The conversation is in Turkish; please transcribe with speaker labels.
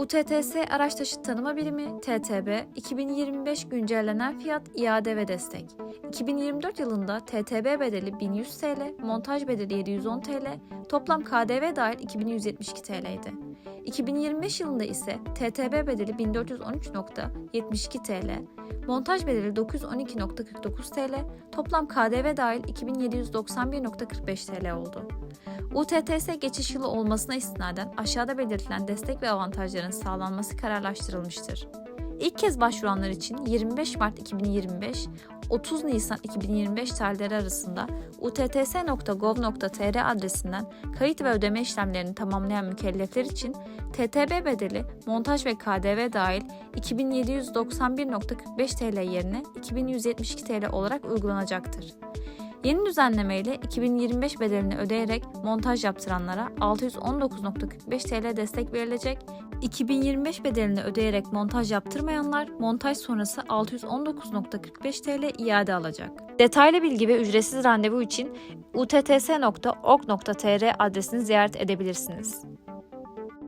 Speaker 1: UTTS Araç Taşıt Tanıma Birimi TTB 2025 güncellenen fiyat iade ve destek. 2024 yılında TTB bedeli 1100 TL, montaj bedeli 710 TL, toplam KDV dahil 2172 TL idi. 2025 yılında ise TTB bedeli 1413.72 TL, montaj bedeli 912.49 TL, toplam KDV dahil 2791.45 TL oldu. UTTS geçiş yılı olmasına istinaden aşağıda belirtilen destek ve avantajların sağlanması kararlaştırılmıştır. İlk kez başvuranlar için 25 Mart 2025 30 Nisan 2025 tarihleri arasında utts.gov.tr adresinden kayıt ve ödeme işlemlerini tamamlayan mükellefler için TTB bedeli montaj ve KDV dahil 2791.45 TL yerine 2172 TL olarak uygulanacaktır. Yeni düzenlemeyle 2025 bedelini ödeyerek montaj yaptıranlara 619.45 TL destek verilecek. 2025 bedelini ödeyerek montaj yaptırmayanlar montaj sonrası 619.45 TL iade alacak. Detaylı bilgi ve ücretsiz randevu için utts.org.tr adresini ziyaret edebilirsiniz.